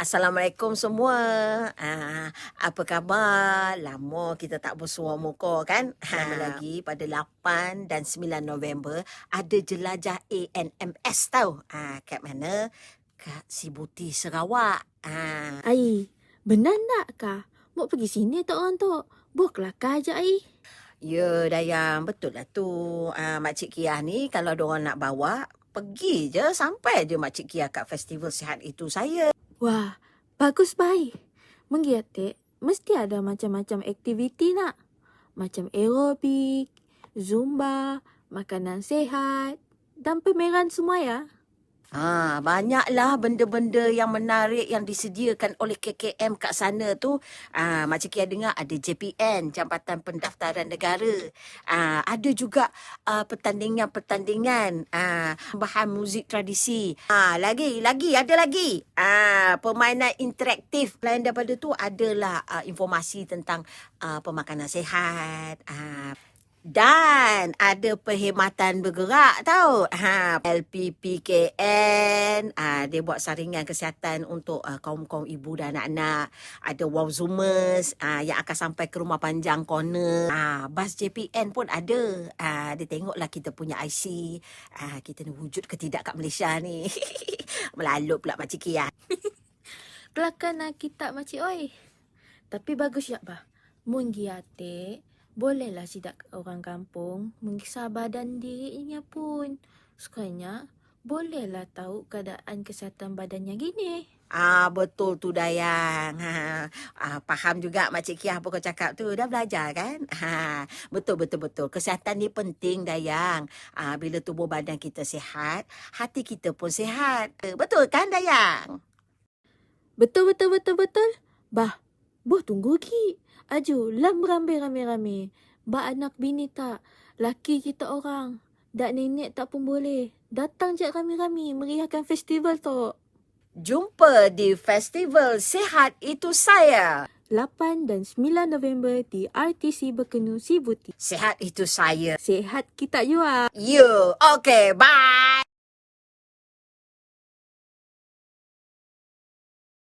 Assalamualaikum semua. Ah, apa khabar? Lama kita tak bersua muka kan? Lama lagi pada 8 dan 9 November ada jelajah ANMS tau. Ah, kat mana? Kat Sibuti Sarawak. Ah. Ai, benar tak kah? Mau pergi sini tak orang tu? Buat kelakar je ai. Ya Dayang, betul lah tu. Ah, Makcik Kia ni kalau diorang nak bawa, pergi je sampai je Makcik Kia kat festival sihat itu saya. Wah, bagus baik. Menggiatik, mesti ada macam-macam aktiviti nak. Macam aerobik, zumba, makanan sehat dan pameran semua ya. Ha, banyaklah benda-benda yang menarik yang disediakan oleh KKM kat sana tu. Ah, macam kita dengar ada JPN, Jambatan Pendaftaran Negara. Ah, ada juga ah, pertandingan-pertandingan ah, bahan muzik tradisi. Ah, lagi, lagi, ada lagi. Ah, permainan interaktif. Selain daripada tu adalah ah, informasi tentang ah, pemakanan sihat. Ah, dan ada perkhidmatan bergerak tau. Ha, LPPKN, ha, dia buat saringan kesihatan untuk uh, kaum-kaum ibu dan anak-anak. Ada wow zoomers ha, yang akan sampai ke rumah panjang corner. Ha, bas JPN pun ada. Ha, dia tengoklah kita punya IC. Ha, kita ni wujud ke tidak kat Malaysia ni. Melalut pula Makcik Kia. Kelakar nak kita makcik oi. Tapi bagus ya bah. Menggiatik, bolehlah sidak orang kampung mengisah badan dirinya pun. Sukanya, bolehlah tahu keadaan kesihatan badannya gini. Ah betul tu Dayang. Ha, ah, faham juga Makcik Kia apa kau cakap tu. Dah belajar kan? Ha, betul betul betul. Kesihatan ni penting Dayang. Ah, bila tubuh badan kita sihat, hati kita pun sihat. Betul kan Dayang? Betul, betul, betul, betul. Bah, boh tunggu ki. Aju, lam berambil rame-rame. Ba anak bini tak. Laki kita orang. Dak nenek tak pun boleh. Datang je rame-rame meriahkan festival tu. Jumpa di Festival Sihat Itu Saya. 8 dan 9 November di RTC Berkenu Sibuti. Sihat Itu Saya. Sehat kita juga. You. Okay, bye.